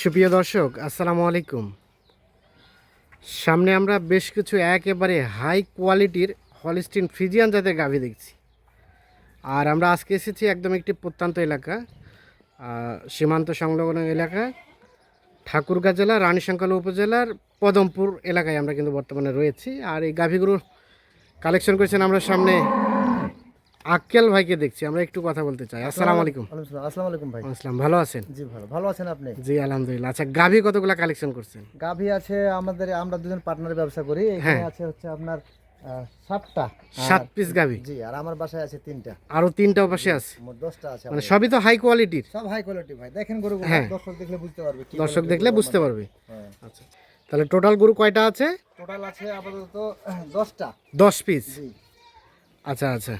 সুপ্রিয় দর্শক, আসসালামু আলাইকুম। সামনে আমরা বেশ কিছু একেবারে হাই কোয়ালিটির হলিস্টিন ফ্রিজিয়ান জাতের গাভী দেখছি। আর আমরা আজকে এসেছি একদম একটি প্রত্যন্ত এলাকা সীমান্ত সংলগ্ন এলাকা, ঠাকুরগাঁ জেলা, রানীশঙ্কল উপজেলার পদমপুর এলাকায় আমরা কিন্তু বর্তমানে রয়েছি। আর এই গাভীগুলো কালেকশন করেছেন আমরা সামনে আক্কেল ভাইকে দেখছি আমরা একটু কথা বলতে চাই। আসসালামু আলাইকুম। আসসালামু আলাইকুম ভাই। আসসালাম ভালো আছেন? জি ভালো ভালো আছেন আপনি? জি আলহামদুলিল্লাহ। আচ্ছা গাভী কতগুলা কালেকশন করছেন? গাভী আছে আমাদের আমরা দুজন পার্টনার ব্যবসা করি। এখানে আছে হচ্ছে আপনার সাতটা। সাত পিস গাভী? জি আর আমার বাসায় আছে তিনটা। আরও তিনটা পাশে আছে? মোট দশটা আছে মানে সবই তো হাই কোয়ালিটির সব হাই কোয়ালিটি ভাই। দেখেন গরু হ্যাঁ। দর্শক দেখলে বুঝতে পারবে কি দর্শক দেখলে বুঝতে পারবে। হ্যাঁ। আচ্ছা তাহলে টোটাল গরু কয়টা আছে? টোটাল আছে আপাতত আহ, দশটা। দশ পিস জি। আচ্ছা আচ্ছা।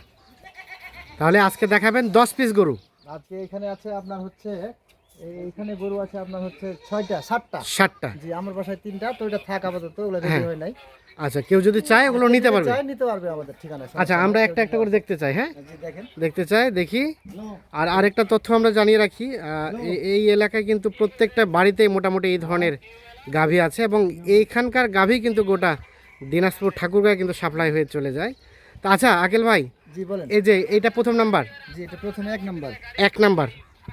তাহলে আজকে দেখাবেন দশ পিস গরু। আজকে এখানে আছে আপনার হচ্ছে এই- এইখানে গরু আছে আপনার হচ্ছে ছয়টা সাতটা। সাতটা। জি আমার বাসায় তিনটা তো ওইটা থাক আপাতত ওগুলো হ্যাঁ। রেডি হয় নাই। আচ্ছা কেউ যদি চায় ওগুলো নিতে পারবে। চাই নিতে পারবে আমাদের ঠিকানা আচ্ছা আমরা একটা একটা করে দেখতে চাই হ্যাঁ? দেখেন। দেখতে চাই দেখি। আর আরেকটা তথ্য আমরা জানিয়ে রাখি এই এলাকায় কিন্তু প্রত্যেকটা বাড়িতেই মোটামুটি এই ধরনের গাভী আছে এবং এইখানকার গাভী কিন্তু গোটা দিনাজপুর ঠাকুরগাঁয় কিন্তু সাপ্লাই হয়ে চলে যায়। তা আচ্ছা আকেল ভাই জি বলেন। এই যে এইটা প্রথম নাম্বার? জি এটা প্রথমে এক নাম্বার। এক নাম্বার।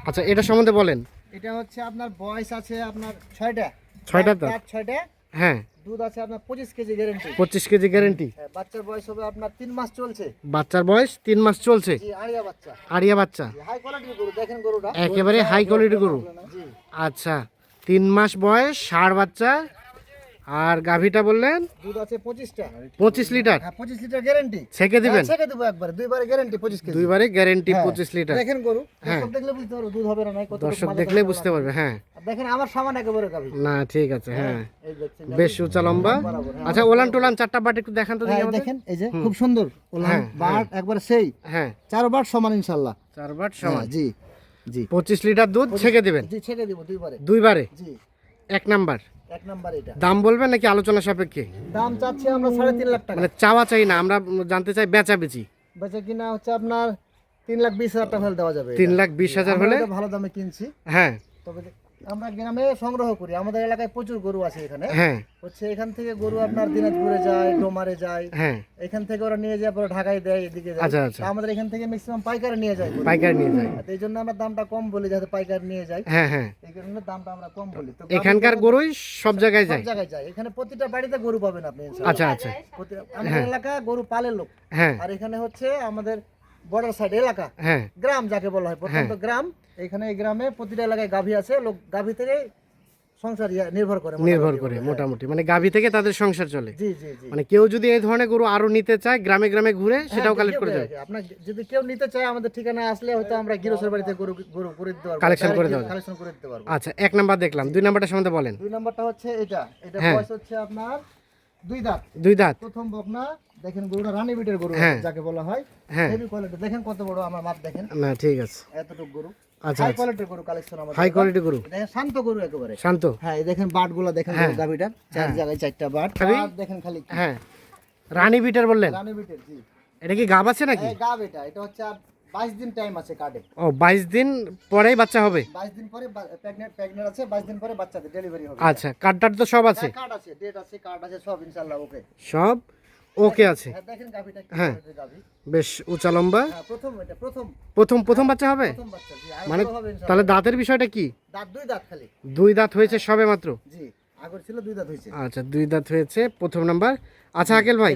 আচ্ছা এটা সম্বন্ধে বলেন। এটা হচ্ছে আপনার বয়স আছে আপনার ছয়টা। ছয়টা দাঁত- ছয়টা। হ্যাঁ। দুধ আছে আপনার পঁচিশ কেজি গ্যারেন্টি পঁচিশ কেজি গ্যারেন্টি বাচ্চার বয়স হবে আপনার তিন মাস চলছে। বাচ্চার বয়স তিন মাস চলছে? জি আড়িয়া বাচ্চা। আরিয়া বাচ্চা? হাই কোয়ালিটির গরু দেখেন গরুটা। একেবারে হাই কোয়ালিটি গরু। আচ্ছা তিন মাস বয়স ষাঁড় বাচ্চা আর গাভীটা বললেন? দুধ আছে পঁচিশটা। পঁচিশ লিটার। হ্যাঁ পঁচিশ লিটার গ্যারেন্টি ছেঁকে দিবেন? ছেকে দেবো একবার দুইবারে গ্যারেন্টি পঁচিশ কেজি। দুইবারে গ্যারেন্টি হ্যাঁ। পঁচিশ লিটার। দেখেন গরু দর্শক দেখলে বুঝতে পারব দুধ হবে না নাই কত দর্শক দেখলে বুঝতে পারবে হ্যাঁ। দেখেন আমার সামান একেবারে গাভি। না ঠিক আছে হ্যাঁ বেশ উঁচা লম্বা। হ্যাঁ। আচ্ছা ওলান টোলান চারটা বাট একটু দেখান তো হ্যাঁ, দেখেন এই যে খুব সুন্দর হ্যাঁ, বাট একবার সেই। হ্যাঁ। চার বাট সমান ইনশাল্লাহ চার বাট সমান। হ্যাঁ, জি জি। পঁচিশ লিটার দুধ ছেঁকে দিবেন? জি ছেকে দিব দুইবারে। দুইবারে? জি। এক নাম্বার। এক নাম্বার এটা। দাম বলবেন নাকি আলোচনা সাপেক্ষে? দাম চাচ্ছি আমরা সাড়ে তিন লাখ টাকা। মানে চাওয়া চাই না আমরা জানতে চাই বেচা বেচি। বেচা কিনা হচ্ছে আপনার তিন লাখ বিশ হাজার টাকা হলে দেওয়া যাবে তিন লাখ বিশ হাজার হলে? ভালো দামে কিনছি। হ্যাঁ। তবে আমরা গ্রামে সংগ্রহ করি। আমাদের এলাকায় প্রচুর গরু আছে এখানে। হ্যাঁ। হচ্ছে এখান থেকে গরু আপনার দিনাজপুরে যায় ডোমারে যায়। হ্যাঁ। এখান থেকে ওরা নিয়ে যায় পরে ঢাকায় দেয় এদিকে যায়। আচ্ছা, আচ্ছা। আমাদের এখান থেকে ম্যাক্সিমাম পাইকারি নিয়ে যায়। পাইকারি নিয়ে যায়। এই জন্য আমরা দামটা কম বলি যাতে পাইকারি নিয়ে যায়। হ্যাঁ এই কারণে দামটা আমরা কম বলি। তো এখানকার গরুই সব জায়গায় সব জায়গায় যায়। এখানে প্রতিটা বাড়িতে গরু পাবেন আপনি আচ্ছা আচ্ছা। আমাদের এলাকা গরু পালে লোক। আর এখানে হচ্ছে আমাদের বর্ডার সাইড এলাকা। হ্যাঁ। গ্রাম যাকে বলা হয়। প্রথমত গ্রাম। এখানে এই গ্রামে প্রতিটা এলাকায় গাভী আছে। লোক গাভী থেকে সংসার নির্ভর করে নির্ভর করে মোটামুটি। মানে গাভী থেকে তাদের সংসার চলে। জি জি জি। মানে কেউ যদি এই ধরনের গরু আরও নিতে চায় গ্রামে গ্রামে ঘুরে সেটাও হ্যাঁ, কালেক্ট করে কেউ- আপনার যদি কেউ নিতে চায় আমাদের ঠিকানায় আসলে হয়তো আমরা গিরসের বাড়িতে গরু গরু করে দিতে পারব Collection করে দেওয়া কালেকশন করে দিতে পারব। আচ্ছা এক নাম্বার দেখলাম। দুই নাম্বারটা সম্বন্ধে বলেন। দুই নাম্বারটা হচ্ছে এটা। এটা হ্যাঁ। বয়স হচ্ছে আপনার দুই দাঁত। দুই দাঁত। প্রথম বকনা দেখেন গরুটা রানী বিটের গরু হ্যাঁ। যাকে বলা হয়। হ্যাঁ। হেভি কোয়ালিটি দেখেন কত বড় আমার মাপ দেখেন। না ঠিক আছে। এতটুকু গরু। আচ্ছা হাই কোয়ালিটির গরু কালেকশন আমাদের। হাই কোয়ালিটি গরু। দেখেন শান্ত গরু একেবারে। শান্ত। হ্যাঁ দেখেন বাট দেখেন হ্যাঁ। চার জায়গায় চারটা বাট। আর দেখেন খালি হ্যাঁ। রানী বিটার বললেন? রানী বিটের জি। এটা কি গাব আছে নাকি? এটা। এটা হচ্ছে আর দিন টাইম আছে কার্ডে ও বাইশ দিন পরেই বাচ্চা হবে? বাইশ দিন পরে আছে বাইশ দিন পরে বাচ্চাদের ডেলিভারি হবে। আচ্ছা কার্ডটার তো সব আছে। কার্ড আছে ডেট আছে কার্ড আছে সব ইনশাআল্লাহ ওকে। সব? ওকে আছে। হ্যাঁ হ্যাঁ। বেশ উঁচা লম্বা। হ্যাঁ প্রথম প্রথম। বাচ্চা হবে? মানে তাহলে দাঁতের বিষয়টা কি? দাঁত দুই দাঁত দুই দাঁত হয়েছে সবে মাত্র? আচ্ছা দুই দাঁত হয়েছে প্রথম নাম্বার। আচ্ছা আকেল ভাই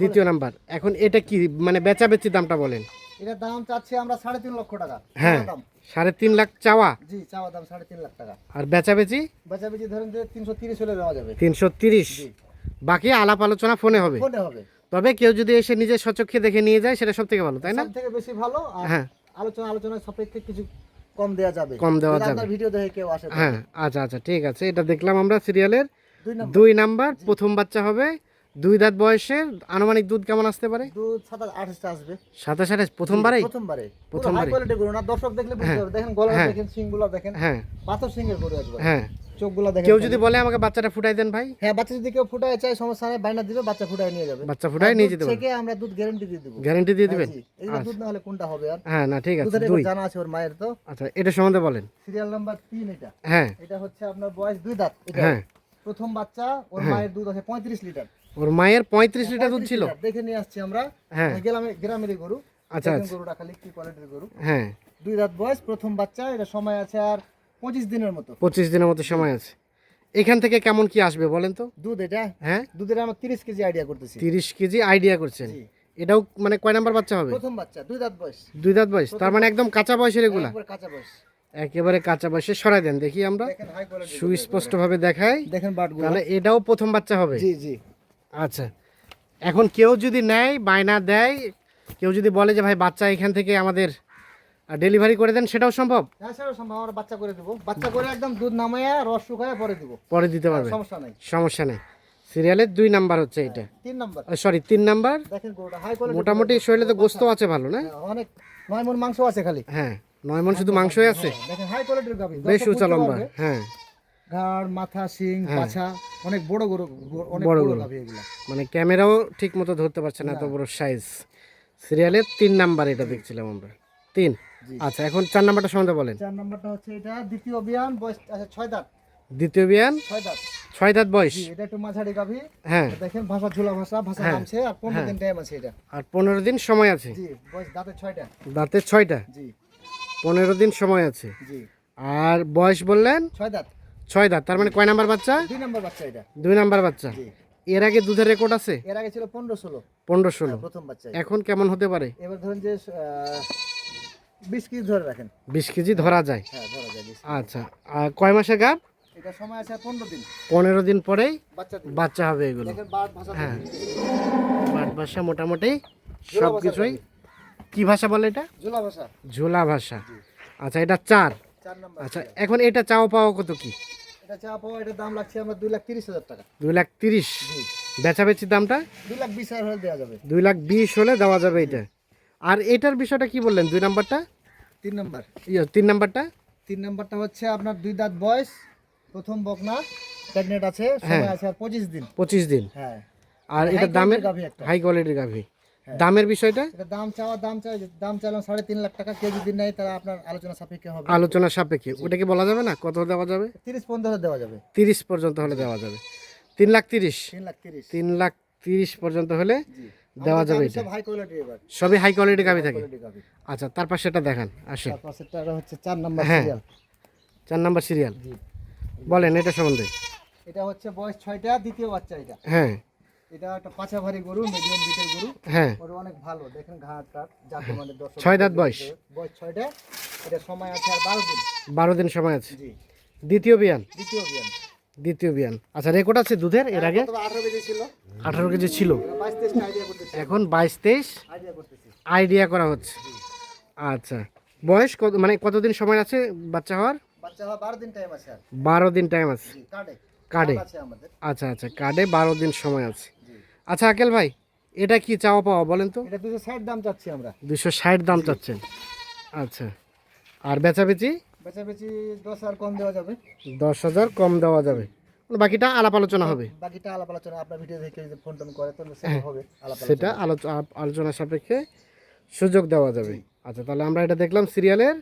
দ্বিতীয় নাম্বার এখন এটা কি মানে বেচা বেচি দামটা বলেন। এটা দাম চাচ্ছি আমরা সাড়ে তিন লক্ষ টাকা। হ্যাঁ সাড়ে তিন লাখ চাওয়া? জি চাওয়া দাম সাড়ে তিন লাখ টাকা। আর বেচা বেচি বেচাবেচি ধরেন যে তিনশো তিরিশ হলে দেওয়া যাবে। তিনশো তিরিশ? বাকি আলাপ আলোচনা ফোনে হবে। ফোনে হবে। তবে কেউ যদি এসে নিজের সচক্ষে দেখে নিয়ে যায় সেটা সব থেকে ভালো তাই না? সব থেকে বেশি ভালো হ্যাঁ। আলোচনা সাপেক্ষে কিছু কম দেওয়া যাবে। কম দেওয়া যাবে। ভিডিও দেখে কেউ আসে হ্যাঁ আচ্ছা আচ্ছা ঠিক আছে। এটা দেখলাম আমরা সিরিয়ালের দুই নাম্বার। প্রথম বাচ্চা হবে। দুই দাঁত বয়সে আনুমানিক দুধ কেমন আসতে পারে? দুধ সাতাশ আঠাশটা আসবে। সাতাশ আঠাশ প্রথমবারে। প্রথমবারে। প্রথমবারে কোয়ালিটি গরু না দর্শক দেখলে বুঝতে পারবে। দেখেন গলা দেখেন সিংগুলো দেখেন। হ্যাঁ। পাথর সিং এর গরু একবার। হ্যাঁ। চোখগুলো দেখেন কেউ যদি বলে আমাকে বাচ্চাটা ফুটাই দেন ভাই? হ্যাঁ বাচ্চা যদি কেউ ফুটায় চায় সমস্যা নেই বাইনা দিবে বাচ্চা ফুটায় নিয়ে যাবে। বাচ্চা ফুটাই নিয়ে যেতে থেকে আমরা দুধ গ্যারান্টি দিয়ে দেবো। গ্যারেন্টি দিয়ে দিবেন? এই দুধ না হলে কোনটা হবে আর? হ্যাঁ না ঠিক আছে দুই। জানা আছে ওর মায়ের তো। আচ্ছা এটা সম্বন্ধে বলেন। সিরিয়াল নাম্বার তিন এটা। হ্যাঁ। এটা হচ্ছে আপনার বয়স দুই দাঁত এটা। হ্যাঁ। প্রথম বাচ্চা ওর মায়ের দুধ আছে পঁয়ত্রিশ লিটার। ওর মায়ের পঁয়ত্রিশ লিটার দুধ ছিল? দেখে নিয়ে আসছি আমরা। হ্যাঁ। গ্রামে গ্রামেরই গরু। আচ্ছা আচ্ছা। গরুটা খালি কি কোয়ালিটির গরু। হ্যাঁ। দুই দাঁত বয়স প্রথম বাচ্চা এটা সময় আছে আর পঁচিশ দিনের মতো। পঁচিশ দিনের মতো সময় আছে। এখান থেকে কেমন কি আসবে বলেন তো? দুধ এটা? হ্যাঁ? দুধের আমার তিরিশ কেজি আইডিয়া করতেছি। তিরিশ কেজি আইডিয়া করছেন। এটাও মানে কয় নাম্বার বাচ্চা হবে? প্রথম বাচ্চা দুই দাঁত বয়স। দুই দাঁত বয়স। তার মানে একদম কাঁচা বয়সের এগুলা? কাঁচা বয়স। একেবারে কাঁচা বয়সে সরাই দেন দেখি আমরা। সুস্পষ্ট ভাবে দেখাই। দেখেন তাহলে এটাও প্রথম বাচ্চা হবে? জি জি। আচ্ছা। এখন কেউ যদি নেয় বায়না দেয় কেউ যদি বলে যে ভাই বাচ্চা এখান থেকে আমাদের ডেলিভারি করে দেন সেটাও সম্ভব? হ্যাঁ স্যার সম্ভব আমরা বাচ্চা করে দেবো। বাচ্চা করে একদম দুধ নামাইয়া রস শুকায় পরে দেবো। পরে দিতে পারবে? সমস্যা নাই। সমস্যা নেই। সিরিয়ালের দুই নাম্বার হচ্ছে এটা তিন নাম্বার সরি তিন নাম্বার দেখেন গরুটা হাই কোয়ালিটি মোটামুটি শরীরে তো গোস্ত আছে ভালো না? অনেক। নয় মন মাংস আছে খালি। হ্যাঁ নয় মন শুধু মাংসই আছে। দেখেন হাই কোয়ালিটির গাভি বেশ উঁচা লম্বা হ্যাঁ। ঘাড় মাথা শিং পাছা অনেক বড় গরু অনেক বড় গরু। এগুলা। মানে ক্যামেরাও ঠিক মতো ধরতে পারছে না এত বড় সাইজ সিরিয়ালের তিন নাম্বার এটা দেখছিলাম আমরা। তিন? আচ্ছা এখন চার নাম্বারটা সম্বন্ধে বলেন। চার নাম্বারটা হচ্ছে এটা দ্বিতীয় বিয়ান বয়স আছে ছয় দাঁত। দ্বিতীয় বিয়ান ছয় দাঁত। ছয় দাঁত বয়স। এটা একটু মাঝারি গাভি। হ্যাঁ। দেখেন ভাষা ঝোলা ভাষা ভাষা নামছে আর পনেরো দিন টাইম আছে এটা। আর পনেরো দিন সময় আছে। জি বয়স দাঁতে ছয়টা। দাঁতের ছয়টা? জি। পনেরো দিন সময় আছে। জি। আর বয়স বললেন? ছয় দাঁত। ছয় দাঁত তার মানে কয় নাম্বার বাচ্চা? দুই নাম্বার বাচ্চা এটা। দুই নাম্বার বাচ্চা। এর আগে দুধের রেকর্ড আছে? এর আগে ছিল পনেরো ষোলো। পনেরো ষোলো। প্রথম বাচ্চা এখন কেমন হতে পারে? এবার ধরেন যে বিশ কেজি ধরে রাখেন। বিশ কেজি ধরা যায়। হ্যাঁ ধরা যায় আচ্ছা আর কয় মাসের গাপ এটা সময় আছে পনেরো দিন। পনেরো দিন পরেই বাচ্চা হবে এগুলো। দেখেন বাট ভাষা হ্যাঁ। বাট ভাষা মোটামুটি সব কিছুই। কি ভাষা বলে এটা? ঝোলা ভাষা ঝোলা ভাষা। আচ্ছা এটা চার। আচ্ছা এখন এটা চাও পাওয়া কত কি? এটা চা পাওয়া এটার দাম লাগছে আমরা দুই লাখ তিরিশ হাজার টাকা। দুই লাখ তিরিশ। বেচাবেচির দামটা? দুই লাখ বিশ হাজার হলে দেওয়া যাবে। দুই লাখ বিশ হলে দেওয়া যাবে এটা। আর এটার বিষয়টা কি বললেন? দুই নাম্বারটা? তিন নাম্বার। ইয়ে, তিন নাম্বারটা? তিন নাম্বারটা হচ্ছে আপনার দুই দাঁত বয়স প্রথম বকনা প্রেগনেন্ট আছে সময় আছে আর পঁচিশ দিন। পঁচিশ দিন। হ্যাঁ। আর এটা দামের। হাই কোয়ালিটির গাভি। দামের বিষয়টা? এটা দাম চাওয়া দাম চাই দাম চাইলাম সাড়ে তিন লাখ টাকা কেউ যদি নেয় তারা আপনার আলোচনা সাপেক্ষে হবে। আলোচনা সাপেক্ষে। ওটা কি বলা যাবে না? কত দেওয়া যাবে? তিরিশ পনেরো দেওয়া যাবে। তিরিশ পর্যন্ত হলে দেওয়া যাবে। তিন লাখ তিরিশ। তিন লাখ তিরিশ। তিন লাখ তিরিশ পর্যন্ত হলে দেওয়া যাবে এটা? হাই কোয়ালিটি এবার। সবই হাই কোয়ালিটি গাভি থাকে? আচ্ছা তার পাশে এটা দেখান আসেন। তার পাশেরটা হচ্ছে চার নাম্বার হ্যাঁ। সিরিয়াল চার নাম্বার সিরিয়াল জি। বলেন এটা সম্বন্ধে। এটা হচ্ছে বয়স ছয়টা দ্বিতীয় বাচ্চা এটা। হ্যাঁ। এটা একটা পাঁচা ভারী গরু মিডিয়াম বিটের গরু। হ্যাঁ। ওর অনেক ভালো দেখেন ঘাট টাট যাকে মানে দর্শক। ছয় দাঁত বয়স। বয়স ছয়টা এটা সময় আছে আর বারো দিন। বারো দিন সময় আছে। জি। দ্বিতীয় বিয়ান। দ্বিতীয় বিয়ান। দ্বিতীয় বিয়ান। আচ্ছা রেকর্ড আছে দুধের? এর আগে? আঠারো কেজি ছিল। এখন বাইশ তেইশ আইডিয়া করা হচ্ছে। আচ্ছা বয়স কত মানে কতদিন সময় আছে বাচ্চা হওয়ার? বারো দিন টাইম আছে বারো দিন টাইম আছে। কার্ডে। আচ্ছা আচ্ছা কার্ডে বারো দিন সময় আছে। আচ্ছা আকেল ভাই এটা কি চাওয়া পাওয়া বলেন তো? এটা দুশো ষাট দাম চাচ্ছি আমরা। দুশো ষাট দাম চাচ্ছেন। আচ্ছা আর বেচাবেচি? বেচাবেচি দশ আর কম দেওয়া যাবে। দশ হাজার কম দেওয়া যাবে। বাকিটা আলাপ আলোচনা হবে। বাকিটা আলাপ আলোচনা আপনার ভিডিও দেখে যদি ফোন টোন করে তাহলে সেটা হবে আলোচনা সেটা আলোচনা। সাপেক্ষে সুযোগ দেওয়া যাবে। আচ্ছা তাহলে আমরা এটা দেখলাম সিরিয়ালের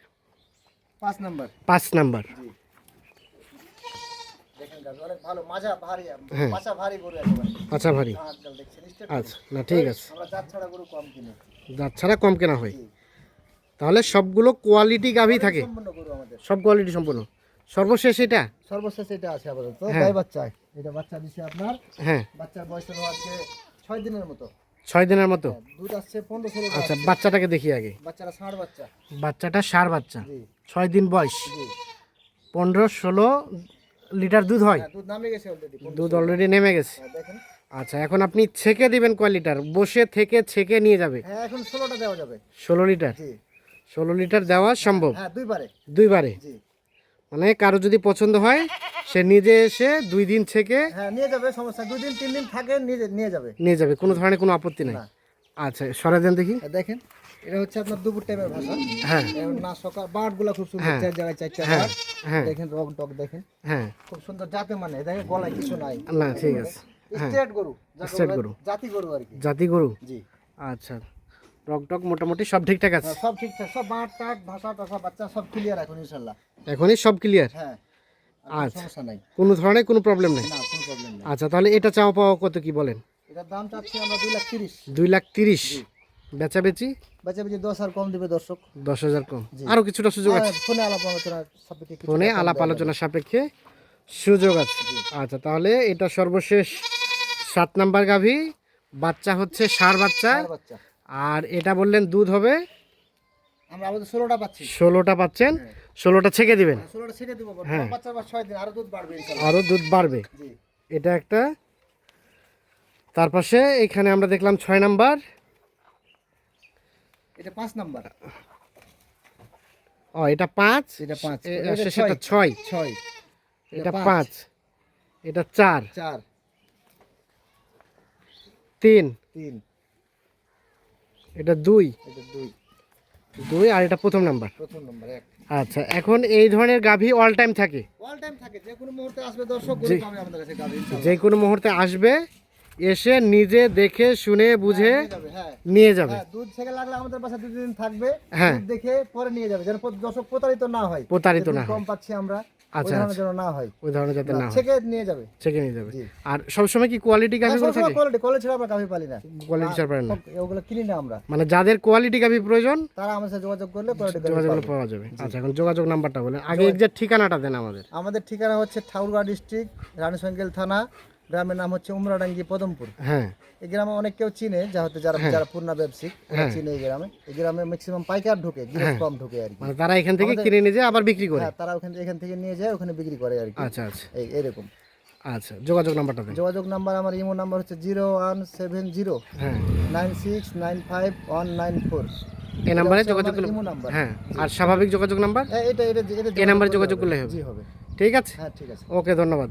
পাঁচ নাম্বার। পাঁচ নাম্বার। হ্যাঁ। আচ্ছা ভারী স্টেট আচ্ছা না ঠিক আছে। আমরা ছাড়া কম যার ছাড়া কম কেনা হয়। তাহলে সবগুলো কোয়ালিটি গাভি থাকে। সব কোয়ালিটি সম্পূর্ণ সর্বশেষ এটা? সর্বশেষ এটা আছে আপাতত। হ্যাঁ। গাই বাচ্চা। এটা বাচ্চা দিছে আপনার। হ্যাঁ। বাচ্চার বয়স হলো আজকে ছয় দিনের মতো। ছয় দিনের মতো? দুধ আসছে পনেরো ষোলো আচ্ছা বাচ্চাটাকে দেখি আগে। বাচ্চারা ষাঁড় বাচ্চা। বাচ্চাটা সার বাচ্চা। জি। ছয় দিন বয়স। জি। পনেরো ষোলো লিটার দুধ হয়? হ্যাঁ, দুধ নামে গেছে অলরেডি দুধ অলরেডি নেমে গেছে। দেখেন। আচ্ছা এখন আপনি ছেকে দিবেন কয় লিটার? বসে থেকে ছেকে নিয়ে যাবে? হ্যাঁ এখন ষোলোটা দেওয়া যাবে। ষোলো লিটার? জি। ষোলো লিটার দেওয়া সম্ভব। হ্যাঁ দুইবারে। দুইবারে? জি। মানে কারও যদি পছন্দ হয় সে নিজে এসে দুই দিন থেকে হ্যাঁ নিয়ে যাবে সমস্যা দুই দিন তিন দিন থাকে নিয়ে নিয়ে যাবে। নিয়ে যাবে কোনো ধরনের কোনো আপত্তি নাই। আচ্ছা সরে দেন দেখি। হ্যাঁ, দেখেন এটা হচ্ছে আপনার দুপুর টাইমের ভাষা। হ্যাঁ। না সকাল বার্ডগুলা খুব সুন্দর হ্যাঁ। চার জায়গায় চারটা হ্যাঁ, বার্ড হ্যাঁ। দেখেন রক টক দেখেন। হ্যাঁ। খুব সুন্দর জাতে মানে দেখেন গলায় কিছু নাই। না ঠিক আছে। হ্যাঁ। স্ট্রেট গরু বলে গরু। জাতি গরু আর কি। জাতি গরু? জি। আচ্ছা। রক টক মোটামুটি সব ঠিকঠাক আছে? হ্যাঁ, সব ঠিকঠাক সব বাঁট টাট ভাষা টাষা বাচ্চা সব ক্লিয়ার এখন ইনশাল্লাহ। এখনই সব ক্লিয়ার হ্যাঁ আচ্ছা। সমস্যা নাই। কোনো ধরনের কোনো প্রবলেম নেই? না কোনো প্রবলেম নেই। আচ্ছা তাহলে এটা চাওয়া পাওয়া কত কি বলেন? এটার দাম চাচ্ছি আমরা দুই লাখ তিরিশ। দুই লাখ তিরিশ। বেচা বেচি বাচ্চা বেশি দশ আর কম দিবে দর্শক। দশ হাজার কম। আরও কিছুটা সুযোগ আছে? হ্যাঁ, ফোনে আলাপ আলোচনা সাপেক্ষে ফোনে আলাপ আলোচনা সাপেক্ষে সুযোগ আছে। আচ্ছা তাহলে এটা সর্বশেষ সাত নাম্বার গাভী। বাচ্চা হচ্ছে সার বাচ্চা। আর এটা বললেন দুধ হবে? আমরা আমাদের ষোলোটা পাচ্ছি। ষোলোটা পাচ্ছেন? ষোলোটা ছেঁকে দিবেন? ষোলোটা ছেড়ে দিব হ্যাঁ। ছয় দিন আরও দুধ বাড়বে আরও দুধ বাড়বে? এটা একটা। তার পাশে এখানে আমরা দেখলাম ছয় নাম্বার। এটা পাঁচ নাম্বার। ও এটা পাঁচ? এটা পাঁচ। এ- ছয়। ছয়। এটা পাঁচ। এটা চার। চার। তিন। তিন। এটা দুই? এটা দুই। দুই আর এটা প্রথম নাম্বার? প্রথম নম্বর এক। আচ্ছা এখন এই ধরনের গাভী অল টাইম থাকে? অল টাইম থাকে যে কোনো মুহূর্তে আসবে দর্শক গরু পাবে আমাদের কাছে গাভী যে কোনো মুহূর্তে আসবে এসে নিজে দেখে শুনে বুঝে নিয়ে যাবে হ্যাঁ। হ্যাঁ দুধ থেকে লাগলে আমাদের পাশে দুই দিন থাকবে। হ্যাঁ। দেখে পরে নিয়ে যাবে যেন দর্শক প্রতারিত না হয়। প্রতারিত না কম পাচ্ছি আমরা আচ্ছা, ধরনের। যেন না হয়। ওই ধরনের যাতে না ছেকে নিয়ে যাবে। চেকে নিয়ে যাবে। জি। আর সবসময় কি কোয়ালিটি গাভীগুলো থাকে? কোয়ালিটি কোয়ালিটি ছাড়া আমরা গাভী পালি না। কোয়ালিটি ছাড়া পারেন না। ওগুলো কিনি না আমরা। মানে যাদের কোয়ালিটি গাভী প্রয়োজন তারা আমার সাথে যোগাযোগ করলে কোয়ালিটি যোগাযোগ পাওয়া যাবে। আচ্ছা এখন যোগাযোগ নাম্বারটা বলেন। আগে এক্সাক্ট ঠিকানাটা দেন আমাদের। আমাদের ঠিকানা হচ্ছে ঠাকুরগাঁ ডিস্ট্রিক্ট রানীশঙ্কেল থানা গ্রামের নাম হচ্ছে উমরাডাঙ্গি পদমপুর। হ্যাঁ। এই গ্রামে অনেক কেউ চিনে যা হতে যারা যারা পূর্ণা ব্যবসায়িক চিনে এই গ্রামে। এই গ্রামে ম্যাক্সিমাম পাইকার ঢুকে কম ঢুকে আর কি। মানে তারা এখান থেকে কিনে নিয়ে যায় আবার বিক্রি করে? হ্যাঁ তারা ওখান এখান থেকে নিয়ে যায় ওখানে বিক্রি করে আর কি। আচ্ছা আচ্ছা। এই এরকম আচ্ছা যোগাযোগ নাম্বারটা যোগাযোগ নাম্বার আমার ইমো নাম্বার হচ্ছে জিরো ওয়ান সেভেন জিরো হ্যাঁ। Nine six nine five one nine four. এই নাম্বারে যোগাযোগ করলে। হ্যাঁ আর স্বাভাবিক যোগাযোগ নাম্বার? এটা এটা এই নাম্বারে যোগাযোগ করলে হবে। হবে। ঠিক আছে? হ্যাঁ ঠিক আছে। ওকে ধন্যবাদ।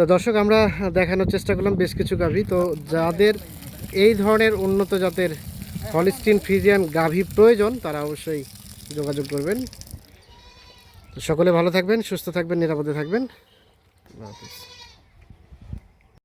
তো দর্শক, আমরা দেখানোর চেষ্টা করলাম বেশ কিছু গাভী। তো যাদের এই ধরনের উন্নত জাতের হলিস্টিন ফ্রিজিয়ান গাভী প্রয়োজন, তারা অবশ্যই যোগাযোগ করবেন। সকলে ভালো থাকবেন, সুস্থ থাকবেন, নিরাপদে থাকবেন।